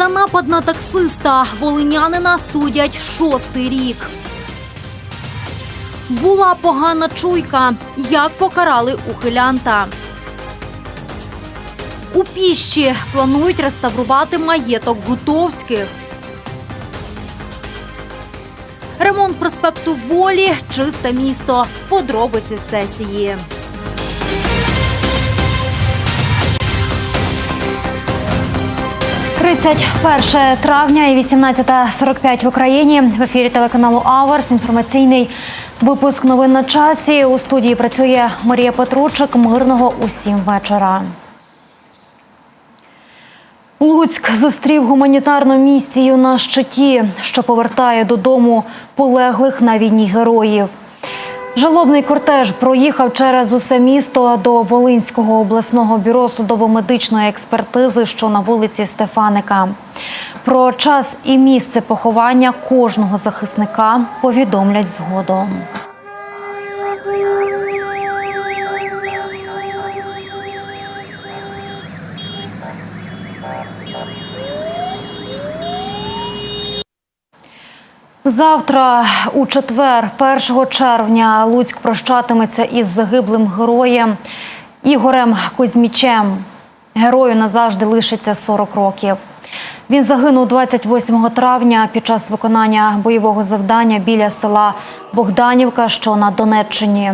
За напад на таксиста волинянина судять шостий рік. Була погана чуйка. Як покарали ухилянта. У піщі планують реставрувати маєток Гутовських. Ремонт проспекту Волі, чисте місто. Подробиці сесії. – 31 травня і 18.45 в Україні. В ефірі телеканалу Аверс. Інформаційний випуск новин на часі. У студії працює Марія Петручик. Мирного усім вечора. Луцьк зустрів гуманітарну місію на щиті, що повертає додому полеглих на війні героїв. Жалобний кортеж проїхав через усе місто до Волинського обласного бюро судово-медичної експертизи, що на вулиці Стефаника. Про час і місце поховання кожного захисника повідомлять згодом. Завтра, у четвер, 1 червня, Луцьк прощатиметься із загиблим героєм Ігорем Кузьмічем. Герою назавжди лишиться 40 років. Він загинув 28 травня під час виконання бойового завдання біля села Богданівка, що на Донеччині.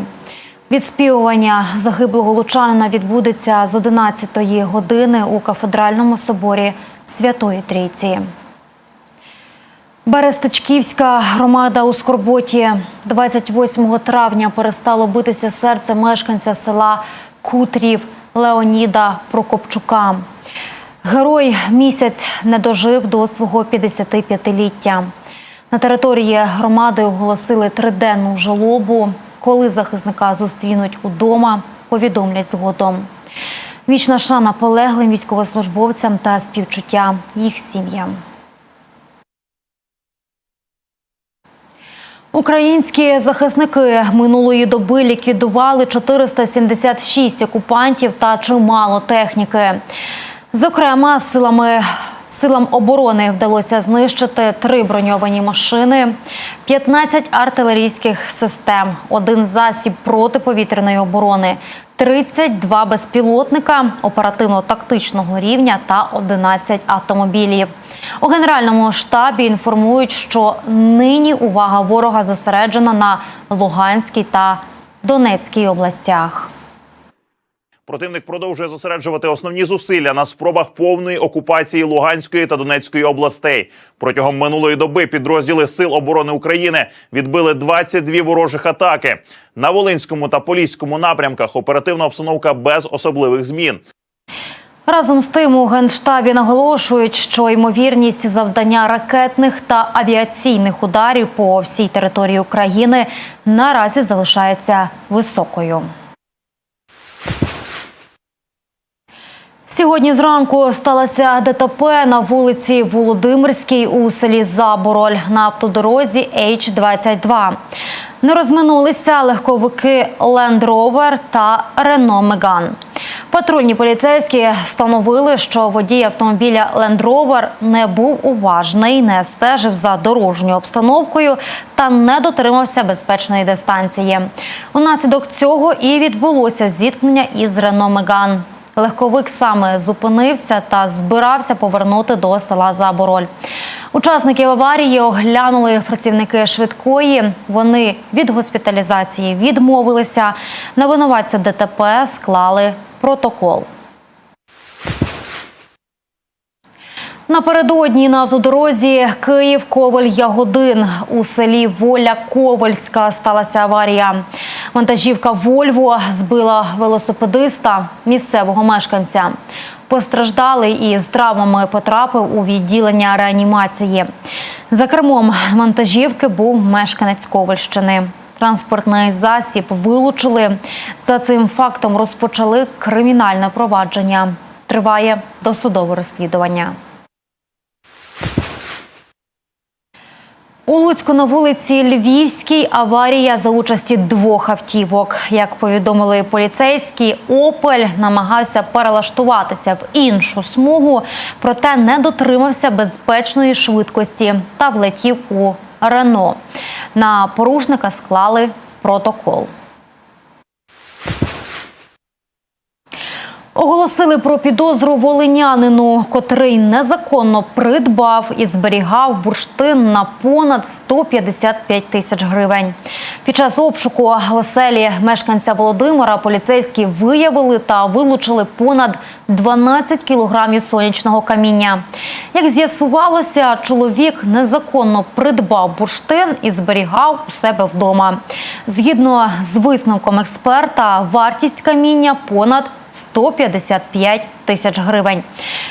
Відспівування загиблого лучанина відбудеться з 11 години у кафедральному соборі Святої Трійці. Берестичківська громада у Скорботі 28 травня перестало битися серце мешканця села Кутрів Леоніда Прокопчука. Герой місяць не дожив до свого 55-ліття. На території громади оголосили триденну жалобу. Коли захисника зустрінуть удома, повідомлять згодом. Вічна шана полеглим військовослужбовцям та співчуття їх сім'ям. Українські захисники минулої доби ліквідували 476 окупантів та чимало техніки. Зокрема, силами силам оборони вдалося знищити три броньовані машини, 15 артилерійських систем, один засіб протиповітряної оборони, 32 безпілотника оперативно-тактичного рівня та 11 автомобілів. У генеральному штабі інформують, що нині увага ворога зосереджена на Луганській та Донецькій областях. Противник продовжує зосереджувати основні зусилля на спробах повної окупації Луганської та Донецької областей. Протягом минулої доби підрозділи Сил оборони України відбили 22 ворожих атаки. На Волинському та Поліському напрямках оперативна обстановка без особливих змін. Разом з тим у генштабі наголошують, що ймовірність завдання ракетних та авіаційних ударів по всій території України наразі залишається високою. Сьогодні зранку сталося ДТП на вулиці Володимирській у селі Забороль на автодорозі H-22. Не розминулися легковики Land Rover та Renault Megane. Патрульні поліцейські встановили, що водій автомобіля Land Rover не був уважний, не стежив за дорожньою обстановкою та не дотримався безпечної дистанції. Унаслідок цього і відбулося зіткнення із Renault Megane. Легковик саме зупинився та збирався повернути до села Забороль. Учасників аварії оглянули працівники швидкої. Вони від госпіталізації відмовилися. На винуватця ДТП склали протокол. Напередодні на автодорозі Київ Коваль Ягодин у селі Воля Ковальська сталася аварія. Вантажівка Вольво збила велосипедиста місцевого мешканця. Постраждалий і з травмами потрапив у відділення реанімації. За кермом вантажівки був мешканець Ковальщини. Транспортний засіб вилучили. За цим фактом розпочали кримінальне провадження. Триває досудове розслідування. У Луцьку на вулиці Львівській аварія за участі двох автівок. Як повідомили поліцейські, Опель намагався перелаштуватися в іншу смугу, проте не дотримався безпечної швидкості та влетів у Рено. На порушника склали протокол. Оголосили про підозру волинянину, котрий незаконно придбав і зберігав бурштин на понад 155 тисяч гривень. Під час обшуку оселі мешканця Володимира поліцейські виявили та вилучили понад 12 кілограмів сонячного каміння. Як з'ясувалося, чоловік незаконно придбав бурштин і зберігав у себе вдома. Згідно з висновком експерта, вартість каміння понад 155 тисяч гривень.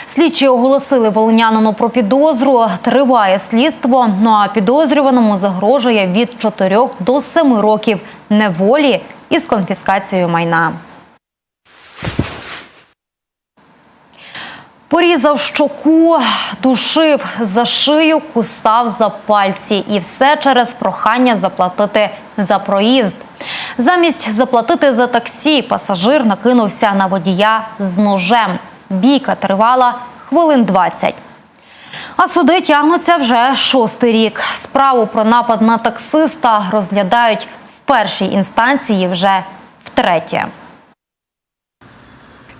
Слідчі оголосили волинянину про підозру. Триває слідство. Ну а підозрюваному загрожує від 4 до 7 років неволі із конфіскацією майна. Порізав щоку, душив за шию, кусав за пальці. І все через прохання заплатити за проїзд. Замість заплатити за таксі, пасажир накинувся на водія з ножем. Бійка тривала хвилин 20. А суди тягнуться вже шостий рік. Справу про напад на таксиста розглядають в першій інстанції вже втретє.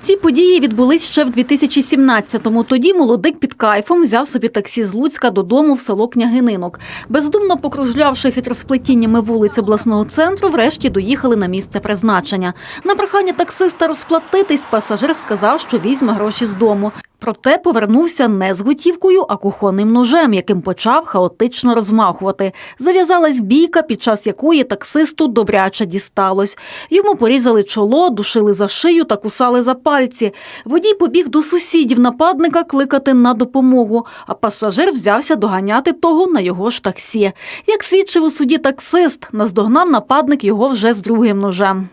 Ці події відбулись ще в 2017-му. Тоді молодик під кайфом взяв собі таксі з Луцька додому в село Княгининок. Бездумно покружлявши хитросплетіннями вулиць обласного центру, врешті доїхали на місце призначення. На прохання таксиста розплатитись, пасажир сказав, що візьме гроші з дому. Проте повернувся не з готівкою, а кухонним ножем, яким почав хаотично розмахувати. Зав'язалась бійка, під час якої таксисту добряче дісталось. Йому порізали чоло, душили за шию та кусали за пальці. Водій побіг до сусідів нападника кликати на допомогу, а пасажир взявся доганяти того на його ж таксі. Як свідчив у суді таксист, наздогнав нападник його вже з другим ножем.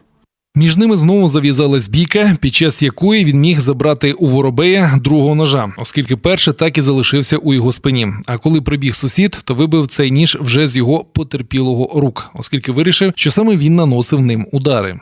Між ними знову зав'язалась бійка, під час якої він міг забрати у воробея другого ножа, оскільки перший так і залишився у його спині. А коли прибіг сусід, то вибив цей ніж вже з його потерпілого рук, оскільки вирішив, що саме він наносив ним удари.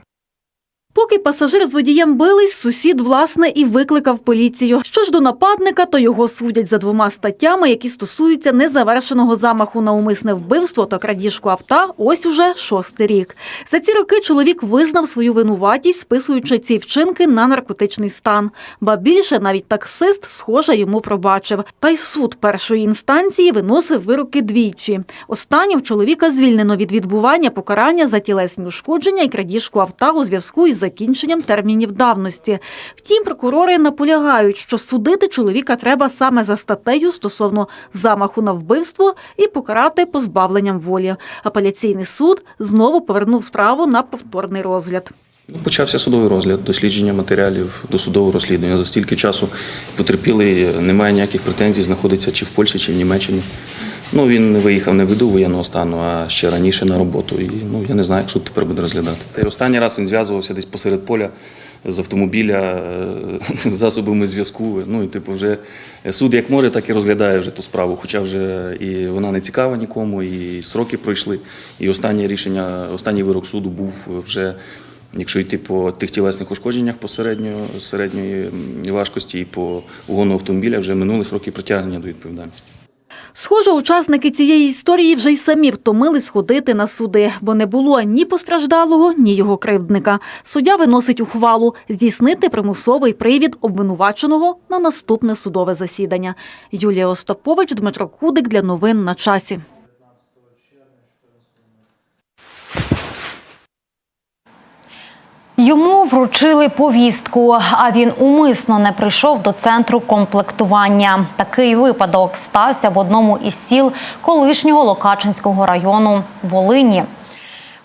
Поки пасажир з водієм бились, сусід власне і викликав поліцію. Що ж до нападника, то його судять за двома статтями, які стосуються незавершеного замаху на умисне вбивство та крадіжку авто. Ось уже шостий рік. За ці роки чоловік визнав свою винуватість, списуючи ці вчинки на наркотичний стан. Ба більше навіть таксист, схоже, йому пробачив. Та й суд першої інстанції виносив вироки двічі. Останнім чоловіка звільнено від відбування покарання за тілесні ушкодження і крадіжку авто у зв'язку із закінченням термінів давності. Втім, прокурори наполягають, що судити чоловіка треба саме за статтею стосовно замаху на вбивство і покарати позбавленням волі. Апеляційний суд знову повернув справу на повторний розгляд. Ну, Почався судовий розгляд, дослідження матеріалів до судового розслідування. За стільки часу потерпілий немає ніяких претензій, знаходиться чи в Польщі, чи в Німеччині. Ну, він не виїхав не ввиду воєнного стану, а ще раніше на роботу. І ну, я не знаю, як суд тепер буде розглядати. Та й останній раз він зв'язувався десь посеред поля з автомобіля, е, з засобами зв'язку. Ну і типу, вже суд як може, так і розглядає вже ту справу. Хоча вже і вона не цікава нікому, і сроки пройшли. І останнє рішення, останній вирок суду був вже. Якщо йти по тих тілесних ушкодженнях по середньої, середньої важкості і по угону автомобіля, вже минули сроки притягнення до відповідальності. Схоже, учасники цієї історії вже й самі втомились ходити на суди, бо не було ні постраждалого, ні його кривдника. Суддя виносить ухвалу здійснити примусовий привід обвинуваченого на наступне судове засідання. Юлія Остапович, Дмитро Кудик для новин на часі. Йому вручили повістку, а він умисно не прийшов до центру комплектування. Такий випадок стався в одному із сіл колишнього Локачинського району Волині.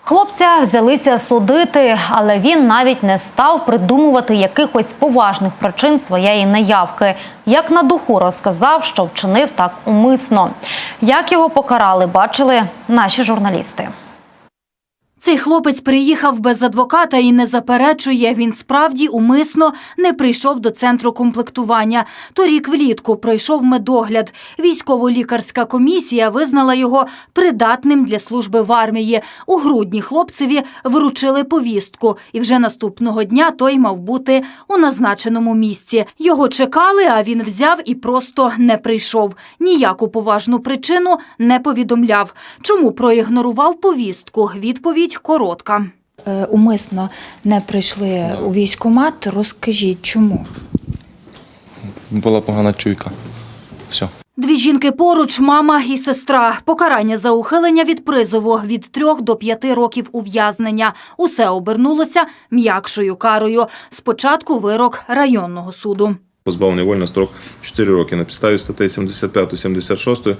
Хлопця взялися судити, але він навіть не став придумувати якихось поважних причин своєї неявки. Як на духу розказав, що вчинив так умисно. Як його покарали, бачили наші журналісти. Цей хлопець приїхав без адвоката і не заперечує. Він справді умисно не прийшов до центру комплектування. Торік влітку пройшов медогляд. Військово-лікарська комісія визнала його придатним для служби в армії. У грудні хлопцеві вручили повістку, і вже наступного дня той мав бути у назначеному місці. Його чекали, а він взяв і просто не прийшов. Ніяку поважну причину не повідомляв. Чому проігнорував повістку? Відповідь коротка. Е, умисно не прийшли у військкомат. Розкажіть, чому? Була погана чуйка. Все. Дві жінки поруч, мама і сестра. Покарання за ухилення від призову від трьох до п'яти років ув'язнення. Усе обернулося м'якшою карою. Спочатку вирок районного суду. позбавлений волі на строк 4 роки на підставі статей 75-76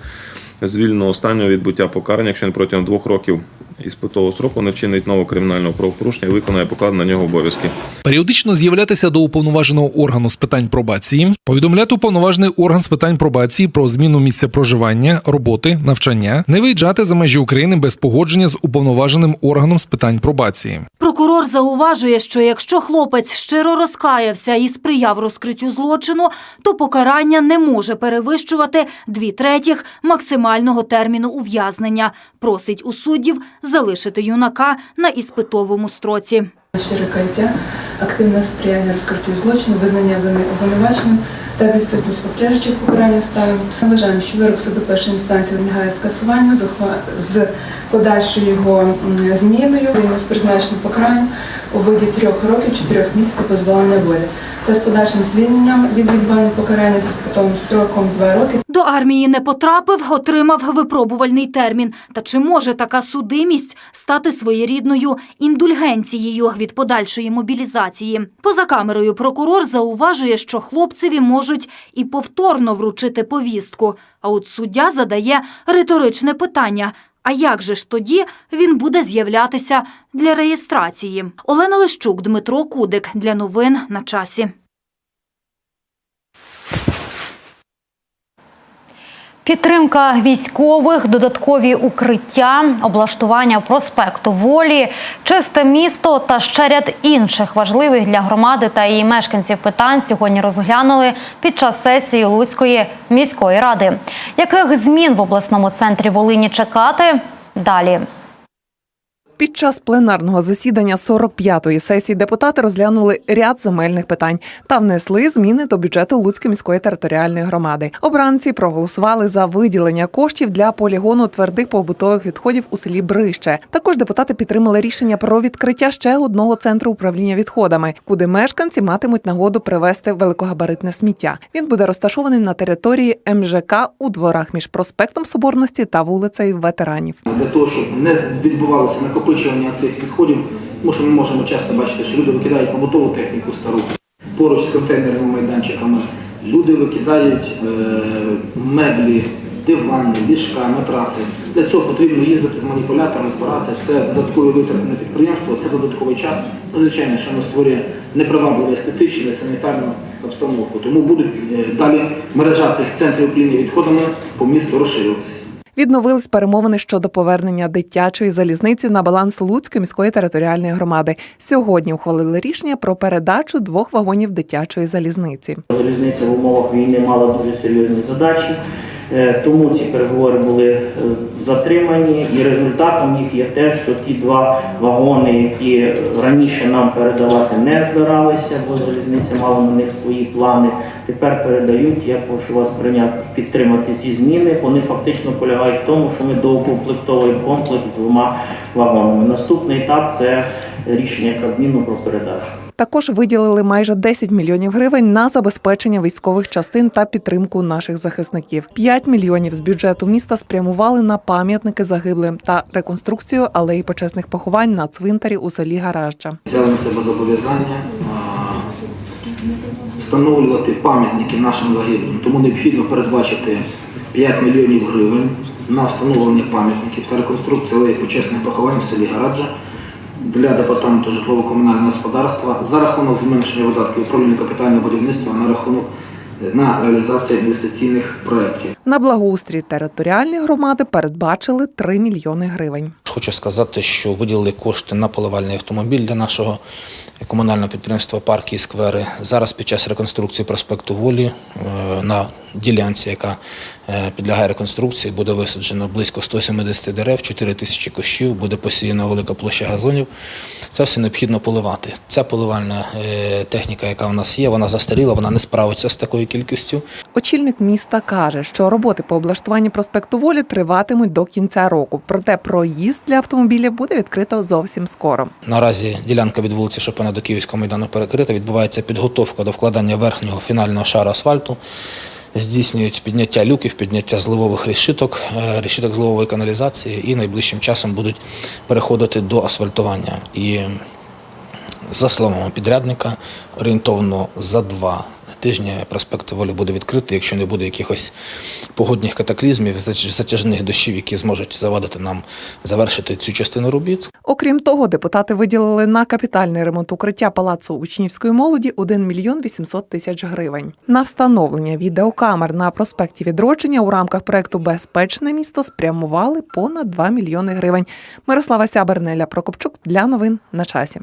звільнено останнього відбуття покарання, якщо він протягом двох років іспитового сроку не вчинить нового кримінального правопорушення і виконає покладені на нього обов'язки. Періодично з'являтися до уповноваженого органу з питань пробації, повідомляти уповноважений орган з питань пробації про зміну місця проживання, роботи, навчання, не виїжджати за межі України без погодження з уповноваженим органом з питань пробації. Прокурор зауважує, що якщо хлопець щиро розкаявся і сприяв розкриттю злочину, то покарання не може перевищувати дві третіх максимального терміну ув'язнення. Просить у суддів залишити юнака на іспитовому строці. Щире каяття, активне сприяння розкриттю злочину, визнання вини обвинуваченим та відсутність обтяжучих покарань обставин. Ми вважаємо, що вирок суду першої інстанції вимагає скасування з подальшою його зміною він з призначеним покаранням у виді трьох років, чотирьох місяців позбавлення волі та з подальшим звільненням від відбування покарання зі спитовим строком два роки До армії не потрапив, отримав випробувальний термін. Та чи може така судимість стати своєрідною індульгенцією від подальшої мобілізації? Поза камерою прокурор зауважує, що хлопцеві можуть і повторно вручити повістку. А от суддя задає риторичне питання. А як же ж тоді він буде з'являтися для реєстрації? Олена Лищук, Дмитро Кудик для новин на часі. Підтримка військових, додаткові укриття, облаштування проспекту волі, чисте місто та ще ряд інших важливих для громади та її мешканців питань сьогодні розглянули під час сесії Луцької міської ради. Яких змін в обласному центрі Волині чекати? Далі. Під час пленарного засідання 45-ї сесії депутати розглянули ряд земельних питань та внесли зміни до бюджету Луцької міської територіальної громади. Обранці проголосували за виділення коштів для полігону твердих побутових відходів у селі Брище. Також депутати підтримали рішення про відкриття ще одного центру управління відходами, куди мешканці матимуть нагоду привезти великогабаритне сміття. Він буде розташований на території МЖК у дворах між проспектом Соборності та вулицею ветеранів. для того, щоб не відбувалося накопичування цих відходів, тому що ми можемо часто бачити, що люди викидають побутову техніку стару поруч з контейнерними майданчиками. Люди викидають е, меблі, дивани, ліжка, матраци. Для цього потрібно їздити з маніпулятором, збирати. Це додаткові витрати на підприємство, це додатковий час. Ну, Звичайно, що воно створює непривабливу естетичну, санітарну обстановку. Тому будуть е, далі мережа цих центрів управління відходами по місту розширюватися. Відновились перемовини щодо повернення дитячої залізниці на баланс Луцької міської територіальної громади. Сьогодні ухвалили рішення про передачу двох вагонів дитячої залізниці. Залізниця в умовах війни мала дуже серйозні задачі, тому ці переговори були е, затримані, і результатом їх є те, що ті два вагони, які раніше нам передавати не збиралися, бо залізниця мала на них свої плани. Тепер передають. Я прошу вас прийняти підтримати ці зміни. Вони фактично полягають в тому, що ми доукомплектовуємо комплекс двома вагонами. Наступний етап це рішення Кабміну про передачу. Також виділили майже 10 мільйонів гривень на забезпечення військових частин та підтримку наших захисників. 5 мільйонів з бюджету міста спрямували на пам'ятники загиблим та реконструкцію алеї почесних поховань на цвинтарі у селі Гаражджа. взяли на себе зобов'язання встановлювати пам'ятники нашим загиблим. Тому необхідно передбачити 5 мільйонів гривень на встановлення пам'ятників та реконструкцію алеї почесних поховань в селі Гараджа для департаменту житлово-комунального господарства за рахунок зменшення видатків управління капітального будівництва на рахунок на реалізацію інвестиційних проєктів. На благоустрій територіальної громади передбачили 3 мільйони гривень. Хочу сказати, що виділили кошти на поливальний автомобіль для нашого комунального підприємства Парки і сквери. Зараз під час реконструкції проспекту Волі е, на ділянці, яка е, підлягає реконструкції, буде висаджено близько 170 дерев, 4 тисячі кущів, буде посіяна велика площа газонів. Це все необхідно поливати. Ця поливальна е, техніка, яка в нас є, вона застаріла, вона не справиться з такою кількістю. Очільник міста каже, що роботи по облаштуванню проспекту Волі триватимуть до кінця року. Проте проїзд для автомобілів буде відкрито зовсім скоро. Наразі ділянка від вулиці Шопена до Київського майдану перекрита. Відбувається підготовка до вкладання верхнього фінального шару асфальту. Здійснюють підняття люків, підняття зливових решіток, е, решіток зливової каналізації і найближчим часом будуть переходити до асфальтування. І за словами підрядника, орієнтовно за два тижні проспект Волі буде відкритий, якщо не буде якихось погодних катаклізмів, затяжних дощів, які зможуть завадити нам завершити цю частину робіт. Окрім того, депутати виділили на капітальний ремонт укриття палацу учнівської молоді 1 мільйон 800 тисяч гривень. На встановлення відеокамер на проспекті відродження у рамках проекту Безпечне місто спрямували понад 2 мільйони гривень. Мирослава Сябернеля Прокопчук для новин на часі.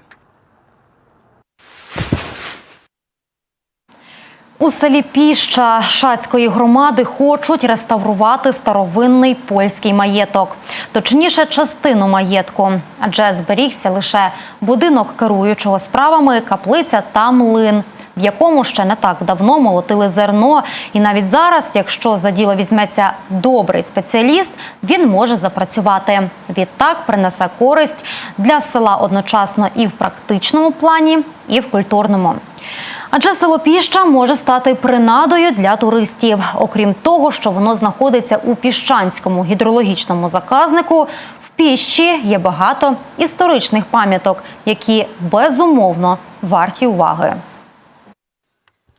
У селі Піща Шацької громади хочуть реставрувати старовинний польський маєток, точніше, частину маєтку, адже зберігся лише будинок керуючого справами, каплиця та млин. В якому ще не так давно молотили зерно, і навіть зараз, якщо за діло візьметься добрий спеціаліст, він може запрацювати. Відтак принесе користь для села одночасно і в практичному плані, і в культурному. Адже село Піща може стати принадою для туристів. Окрім того, що воно знаходиться у піщанському гідрологічному заказнику, в піщі є багато історичних пам'яток, які безумовно варті уваги.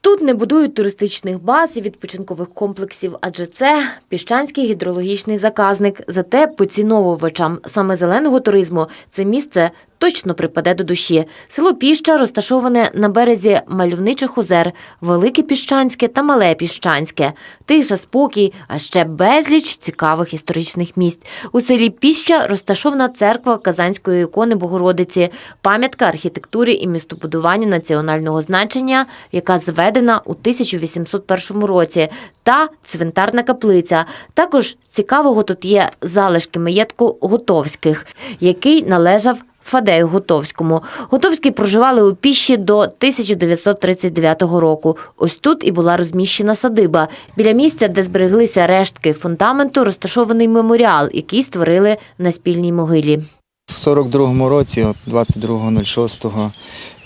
Тут не будують туристичних баз і відпочинкових комплексів, адже це піщанський гідрологічний заказник. Зате поціновувачам саме зеленого туризму це місце точно припаде до душі. Село Піща розташоване на березі мальовничих озер, Велике Піщанське та Мале Піщанське. Тиша, спокій, а ще безліч цікавих історичних місць. У селі Піща розташована церква Казанської ікони Богородиці, пам'ятка архітектури і містобудування національного значення, яка зведена у 1801 році, та цвинтарна каплиця. Також цікавого тут є залишки маєтку Готовських, який належав Фадею Готовському. Готовські проживали у піщі до 1939 року. Ось тут і була розміщена садиба. Біля місця, де збереглися рештки фундаменту, розташований меморіал, який створили на спільній могилі. В 42-му році, от 22.06,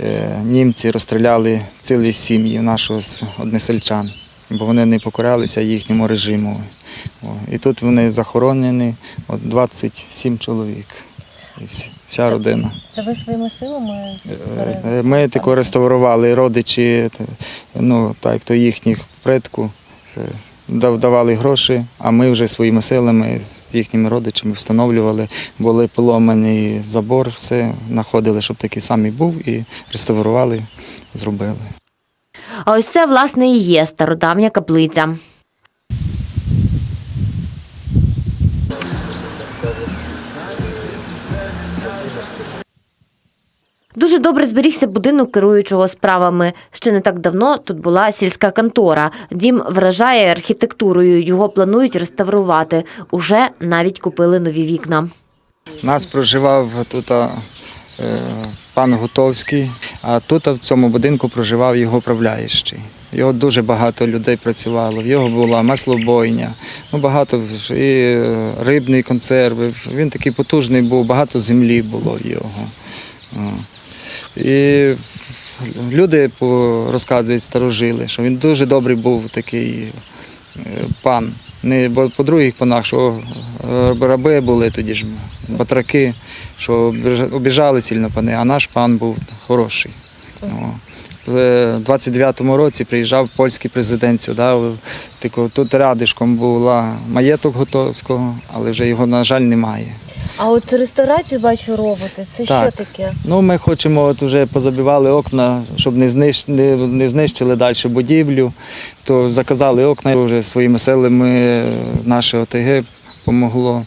е, німці розстріляли цілі сім'ї нашого односельчан, бо вони не покорялися їхньому режиму. І тут вони захоронені, от 27 чоловік. І всі- вся родина. Це ви своїми силами Е, Ми тако реставрували родичі, ну так, то їхніх предків, е, давали гроші, а ми вже своїми силами з їхніми родичами встановлювали, були поломані забор, все знаходили, щоб такий самий був, і реставрували, зробили. А ось це, власне, і є стародавня каплиця. Дуже добре зберігся будинок керуючого справами. Ще не так давно тут була сільська контора. Дім вражає архітектурою. Його планують реставрувати. Уже навіть купили нові вікна. Нас проживав тут е, пан Гутовський, а тут в цьому будинку проживав його управляючий. Його дуже багато людей працювало. В його була маслобойня, ну багато і е, рибні консерви. Він такий потужний був, багато землі було в його. І люди розказують старожили, що він дуже добрий був такий е, пан. Не по других панах, що раби були тоді ж, батраки, що обіжали сильно пани, а наш пан був хороший. В 29-му році приїжджав польський президент сюди. Тут рядишком була маєток Готовського, але вже його, на жаль, немає. А от реставрацію бачу робити. Це Так. що таке? Ну, ми хочемо, от вже позабивали окна, щоб не, знищ... не, не знищили далі будівлю. То заказали окна вже своїми силами. е, Наше ОТГ помогло,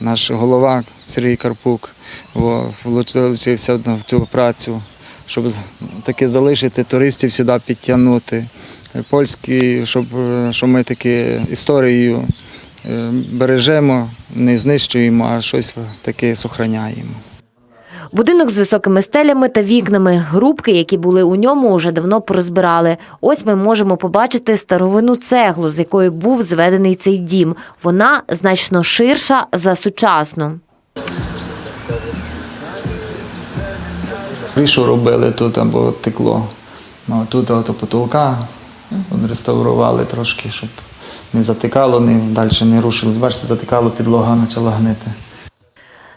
наш голова Сергій Карпук влучився в цю працю, щоб таки залишити туристів сюди підтягнути. Польські, щоб, е, щоб ми таки історію е, бережемо, не знищуємо, а щось таке сохраняємо. Будинок з високими стелями та вікнами. Грубки, які були у ньому, уже давно порозбирали. Ось ми можемо побачити старовину цеглу, з якої був зведений цей дім. Вона значно ширша за сучасну. Кришу робили тут або текло. Ну, тут от потолка от реставрували трошки, щоб не затикало, не, далі не рушилось. Бачите, затикало, підлога почала гнити.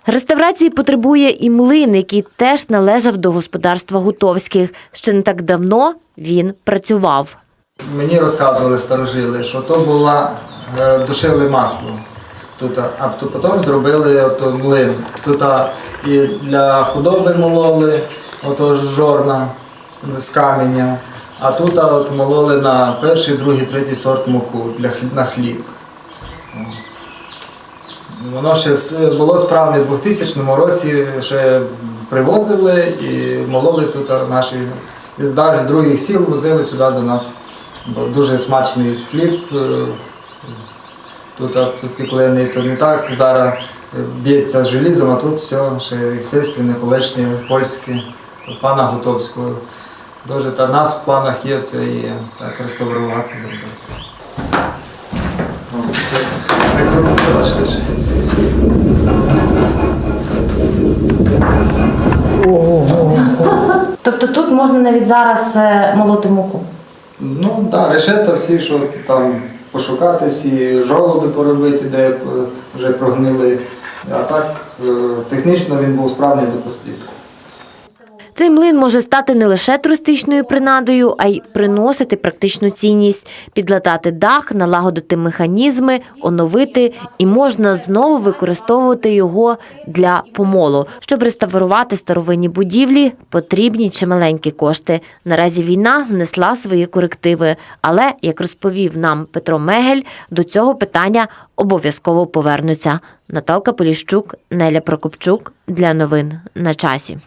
Реставрації потребує і млин, який теж належав до господарства Гутовських. Ще не так давно він працював. Мені розказували старожили, що то була е, душили масло. Тут, а то потім зробили ото млин. Тут і для худоби мололи, ото жорна з каменя. А тут от мололи на перший, другий, третій сорт муку на хліб. Воно ще все було справне в 2000 році, ще привозили і мололи тут наші. З других сіл возили сюди до нас. Дуже смачний хліб. е, Тут а, пеклений, то не так. Зараз е, б'ється з желізом, а тут все ще естественне, колишнє, польське, пана Гутовського. Дуже та нас в планах є все і так реставрувати зробити. Тобто тут можна навіть зараз е, молоти муку. Ну так, решета всі, що там пошукати, всі жолоби поробити, де е, вже прогнили. А так е, технічно він був справний до послідку. Цей млин може стати не лише туристичною принадою, а й приносити практичну цінність, підлатати дах, налагодити механізми, оновити і можна знову використовувати його для помолу. Щоб реставрувати старовинні будівлі, потрібні чималенькі кошти. Наразі війна внесла свої корективи, але як розповів нам Петро Мегель, до цього питання обов'язково повернуться. Наталка Поліщук, Неля Прокопчук для новин на часі.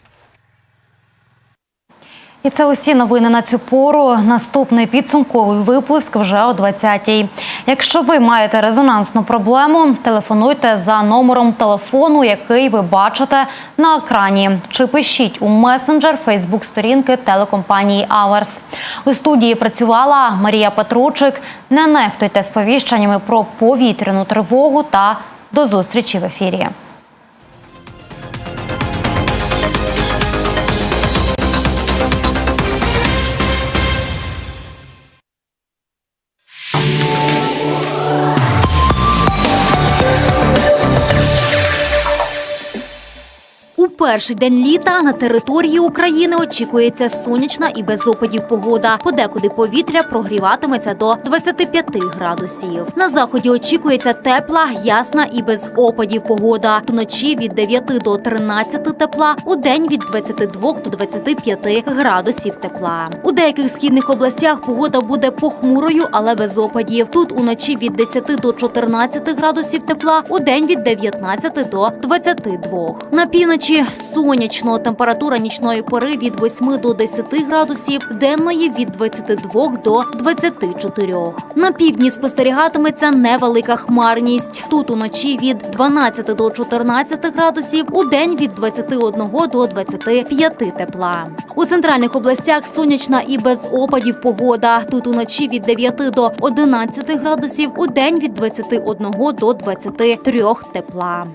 І це усі новини на цю пору. Наступний підсумковий випуск вже о 20-й. Якщо ви маєте резонансну проблему, телефонуйте за номером телефону, який ви бачите на екрані, чи пишіть у месенджер Фейсбук сторінки телекомпанії Аверс. У студії працювала Марія Петручик. Не нехтуйте сповіщеннями про повітряну тривогу та до зустрічі в ефірі. Перший день літа на території України очікується сонячна і без опадів погода. Подекуди повітря прогріватиметься до 25 градусів. На заході очікується тепла, ясна і без опадів погода. Вночі від 9 до 13 тепла, у день від 22 до 25 градусів тепла. У деяких східних областях погода буде похмурою, але без опадів. Тут уночі від 10 до 14 градусів тепла, у день від 19 до 22. На півночі сонячно. Температура нічної пори від 8 до 10 градусів, денної від 22 до 24. На півдні спостерігатиметься невелика хмарність. Тут уночі від 12 до 14 градусів, у день від 21 до 25 тепла. У центральних областях сонячна і без опадів погода. Тут уночі від 9 до 11 градусів, у день від 21 до 23 тепла.